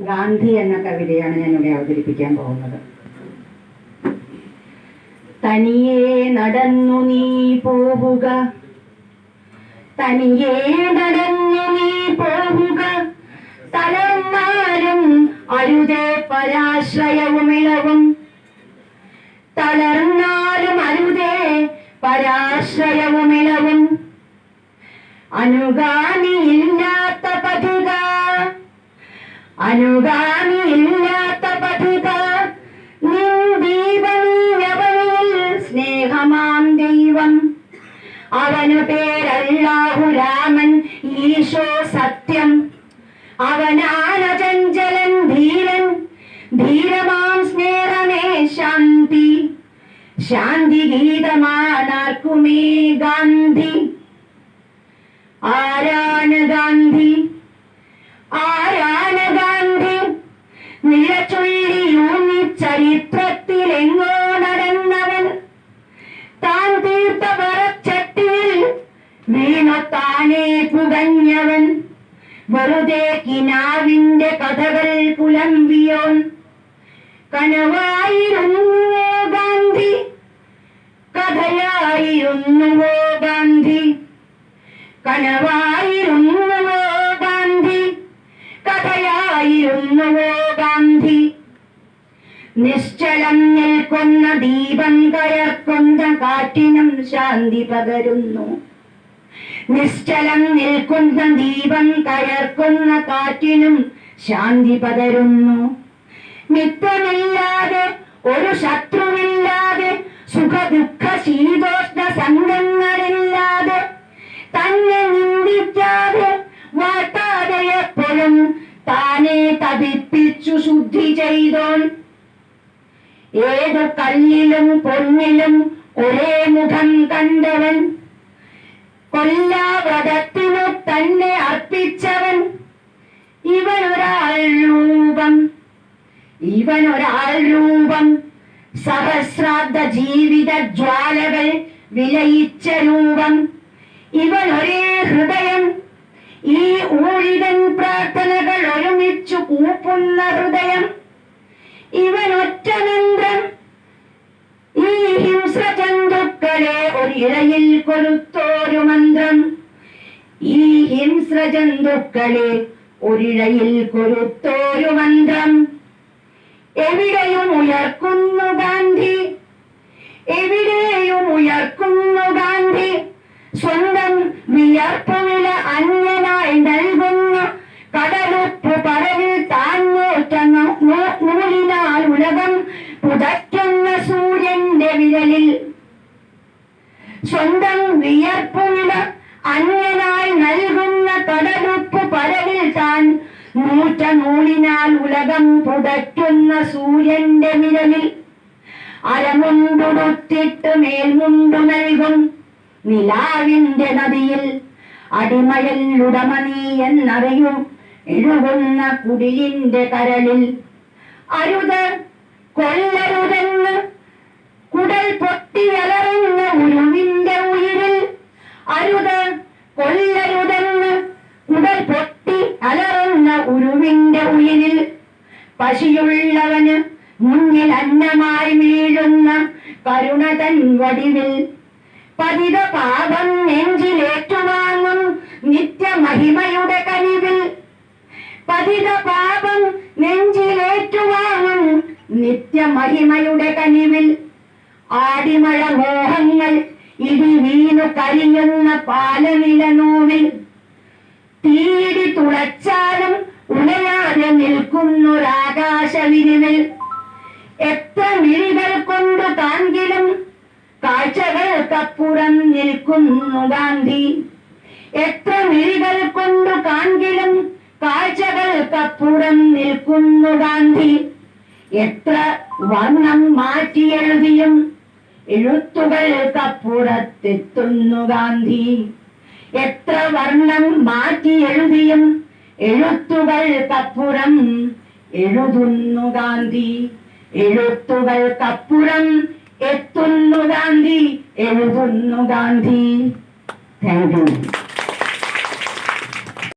ഗാന്ധി എന്ന കവിതയാണ് ഞാൻ ഇവിടെ അവതരിപ്പിക്കാൻ പോകുന്നത്. തനിയെ നടന്നു നീ പോവുക. തനിയെ നടന്നു നീ പോവുക. തളർന്നാലും അരുതേ പരാശ്രയവും ഇളവും. തളർന്നാലും അരുതേ പരാശ്രയവും ഇളവും. അനുഗാമിയില്ലാത്ത അനുഗാമിയില്ലാത്ത പതിക നിൻ ദീപനീയവനിൽ സ്നേഹമാം ദൈവം. അവനു പേരല്ലാഹു രാമൻ ഈശോ സത്യം. അവനാണ് ചഞ്ചലൻ ധീരൻ. ധീരമാം സ്നേഹമേ ശാന്തി. ശാന്തി ഗീതമാനാർക്കുമേ ഗാന്ധി? ആരാണ് ഗാന്ധി? വീണ താനേ പുകഞ്ഞവൻ? വെറുതെ കിനാവിന്റെ കഥകൾ പുലമ്പിയോൻ. കനവായിരുന്നുവോ ഗാന്ധി? കഥയായിരുന്നുവോ ഗാന്ധി? കനവായിരുന്നുവോ ഗാന്ധി? കഥയായിരുന്നുവോ ഗാന്ധി? നിശ്ചലം നിൽക്കുന്ന ദീപം കയർക്കുന്ന കാറ്റിനും ശാന്തി പകരുന്നു. നിശ്ചലം നിൽക്കുന്ന ദീപം കയർക്കുന്ന കാറ്റിനും ശാന്തി പകരുന്നു. മിത്രമില്ലാതെ ഒരു ശത്രുവില്ലാതെ സുഖ ദുഃഖ ശീതോഷ്ണ സംഘങ്ങളില്ലാതെ തന്നെ നിന്ദിക്കാതെ വാട്ടാതെ എപ്പോഴും താനെ തപിപ്പിച്ചു ശുദ്ധി ചെയ്തോൻ. ഏത് കല്ലിലും പൊന്നിലും ഒരേ മുഖം കണ്ടവൻ കൊല്ലാവ്രതത്തിനു തന്നെ അർപ്പിച്ചവൻ ഇവനൊരാൾ രൂപം. ഇവനൊരാൾ രൂപം. സഹസ്രാബ്ദ ജീവിത ജ്വാലകൾ വിലയിച്ച രൂപം. ഇവൻ ഒരേ ഹൃദയം. ഈ ഊഴിതൻ പ്രാർത്ഥനകൾ ഒരുമിച്ചു കൂപ്പുന്ന ഹൃദയം. ഇവൻ കൊരുത്തോരു മന്ത്രം. ഈ ഹിംസ്ര ജന്തുക്കളെ ഒരിഴയിൽ കൊടുത്തോരു മന്ത്രം. എവിടെയും ഉയർക്കുന്നു സ്വന്തം വിയർപ്പുവില അന്യനായി നൽകുന്ന തടലുപ്പ് പരവിൽ താൻ നൂറ്റ നൂലിനാൽ ഉലകം പുതയ്ക്കുന്ന സൂര്യന്റെ വിരലിൽ അരമുണ്ടുടുത്തിട്ട് മേൽമുണ്ടു നൽകും നിലാവിന്റെ നദിയിൽ അടിമയൽ ഉടമ നീ എന്നറിയും എഴുകുന്ന കുടിലിന്റെ കരളിൽ. അരുത് കൊല്ലരുതെന്ന് പശിയുള്ളവന് മുന്നിൽ അന്നമായി വീഴുന്ന കരുണ തൻ വടിവിൽ. പതിത പാപം നെഞ്ചിലേറ്റുവാങ്ങും നിത്യമഹിമയുടെ കനിവിൽ. പതിത പാപം നെഞ്ചിലേറ്റുവാങ്ങും നിത്യമഹിമയുടെ കനിവിൽ. ആടിമഴ മോഹങ്ങൾ ഇടി വീണു കരിയുന്ന പാലനില നോവിൽ. തീടി നിൽക്കുന്നൊരാകാശവിരിവിൽ എത്ര മിഴികൾ കൊണ്ട് താങ്കിലും കാഴ്ചകൾക്കപ്പുറം നിൽക്കുന്നു ഗാന്ധി. എത്ര മിഴികൾ കൊണ്ട് കാൺകിലും കാഴ്ചകൾക്കപ്പുറം നിൽക്കുന്നു ഗാന്ധി. എത്ര വർണം മാറ്റിയെഴുതിയും എഴുത്തുകൾക്കപ്പുറത്തെത്തുന്നു ഗാന്ധി. എത്ര വർണം മാറ്റി എഴുതിയും എഴുത്തുകൾക്കപ്പുറം എഴുതുന്നു ഗാന്ധി. എഴുത്തുകൾക്കപ്പുറം എത്തുന്നു ഗാന്ധി. എഴുതുന്നു ഗാന്ധി. Thank you